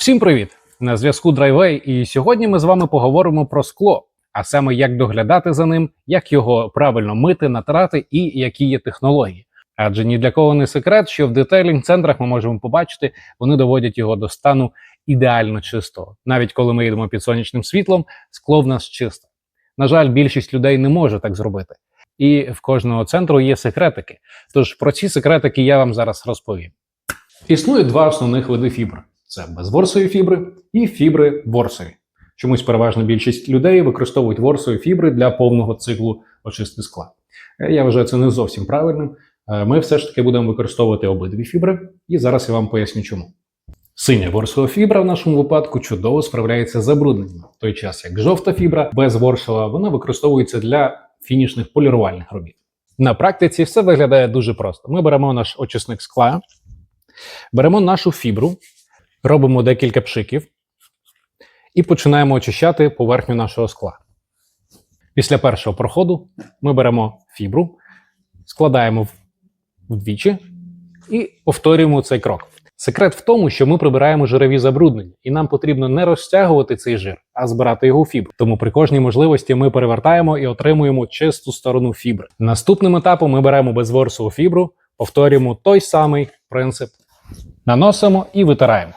Всім привіт! На зв'язку Драйвей, і сьогодні ми з вами поговоримо про скло, а саме як доглядати за ним, як його правильно мити, натирати і які є технології. Адже ні для кого не секрет, що в детейлінг-центрах ми можемо побачити, вони доводять його до стану ідеально чистого. Навіть коли ми йдемо під сонячним світлом, скло в нас чисте. На жаль, більшість людей не може так зробити. І в кожного центру є секретики. Тож про ці секретики я вам зараз розповім. Існує два основних види фібр: це безворсові фібри і фібри ворсові. Чомусь переважна більшість людей використовують ворсові фібри для повного циклу очистки скла. Е, Я вважаю це не зовсім правильним. Е, Ми все ж таки будемо використовувати обидві фібри, і зараз я вам поясню чому. Синя ворсова фібра в нашому випадку чудово справляється з забрудненням, в той час як жовта фібра безворсова вона використовується для фінішних полірувальних робіт. На практиці все виглядає дуже просто. Ми беремо наш очисник скла, беремо нашу фібру, робимо декілька пшиків і починаємо очищати поверхню нашого скла. Після першого проходу ми беремо фібру, складаємо вдвічі і повторюємо цей крок. Секрет в тому, що ми прибираємо жирові забруднення, і нам потрібно не розтягувати цей жир, а збирати його у фібру. Тому при кожній можливості ми перевертаємо і отримуємо чисту сторону фібри. Наступним етапом ми беремо безворсову фібру, повторюємо той самий принцип, наносимо і витираємо.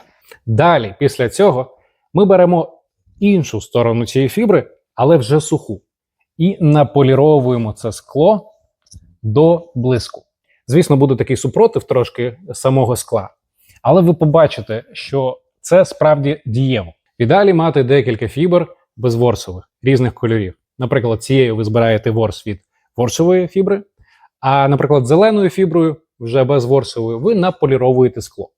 Далі, після цього, ми беремо іншу сторону цієї фібри, але вже суху, і наполіровуємо це скло до блиску. Звісно, буде такий супротив трошки самого скла, але ви побачите, що це справді дієво. Ідеалі мати декілька фібр безворсових різних кольорів. Наприклад, цією ви збираєте ворс від ворсової фібри, а, наприклад, зеленою фіброю, вже безворсовою, ви наполіровуєте скло.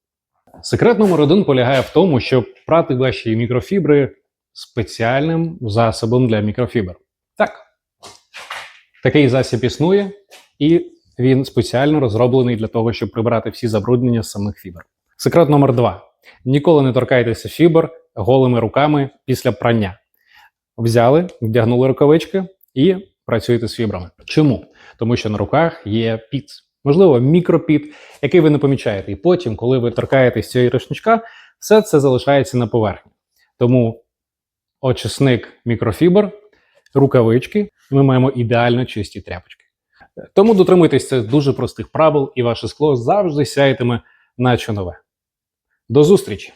Секрет номер один полягає в тому, щоб прати ваші мікрофібри спеціальним засобом для мікрофібр. Так, такий засіб існує, і він спеціально розроблений для того, щоб прибрати всі забруднення з самих фібр. Секрет номер два: ніколи не торкайтеся фібр голими руками після прання. Взяли, вдягнули рукавички і працюєте з фібрами. Чому? Тому що на руках є піт, можливо, мікропіт, який ви не помічаєте. І потім, коли ви торкаєтесь цієї рушничка, все це залишається на поверхні. Тому очисник мікрофібр, рукавички, ми маємо ідеально чисті тряпочки. Тому дотримуйтесь дуже простих правил, і ваше скло завжди сяятиме наче нове. До зустрічі!